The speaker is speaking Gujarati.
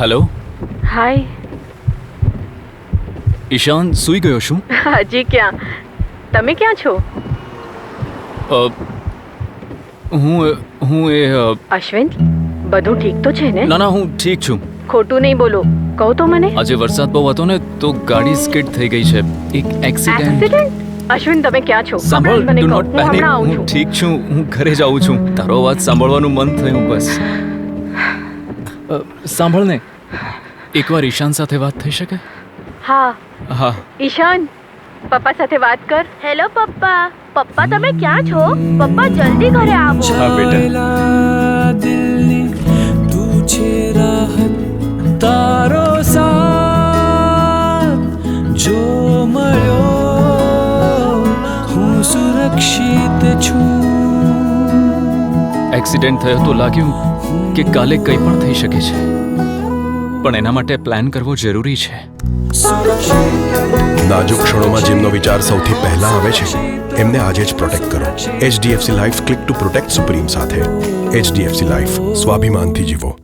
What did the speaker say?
હેલો? હાય. ઈશાન સૂઈ ગયો છું. હજી ક્યાં? તમે ક્યાં છો? હું હું એ અશ્વિન બધું ઠીક તો છે ને? ના ના હું ઠીક છું. ખોટું નહીં બોલો. કહો તો મને. આજે વરસાદ બહુ હતો ને તો ગાડી સ્કીડ થઈ ગઈ છે. એક એક્સિડન્ટ. અશ્વિન તમે ક્યાં છો? સાંભળ ડુ નોટ હું પેનિક હું ઠીક છું હું ઘરે જાઉં છું. તારો અવાજ સાંભળવાનું મન થયું બસ. અ, સાંભળ ને એકવાર ઈશાન સાથે વાત થઈ શકે હા હા ઈશાન પપ્પા સાથે વાત કર હેલો પપ્પા પપ્પા તમે ક્યાં છો પપ્પા જલ્દી ઘરે આવો હા બેટા છાયેલા દિલની તું છે રાહત તારો સાથ જો મળ્યો હું સુરક્ષિત છું એક્સિડન્ટ થયો તો લાગ્યું કે કાલે કંઈ પણ થઈ શકે છે. પણ એના માટે પ્લાન કરવો જરૂરી છે. નાજુક ક્ષણોમાં જેમનો વિચાર સૌથી પહેલા આવે છે, એમને આજે જ પ્રોટેક્ટ કરો. HDFC life click to protect supreme સાથે. એચડીએફસી લાઈફ સ્વાભિમાનથી જીવો.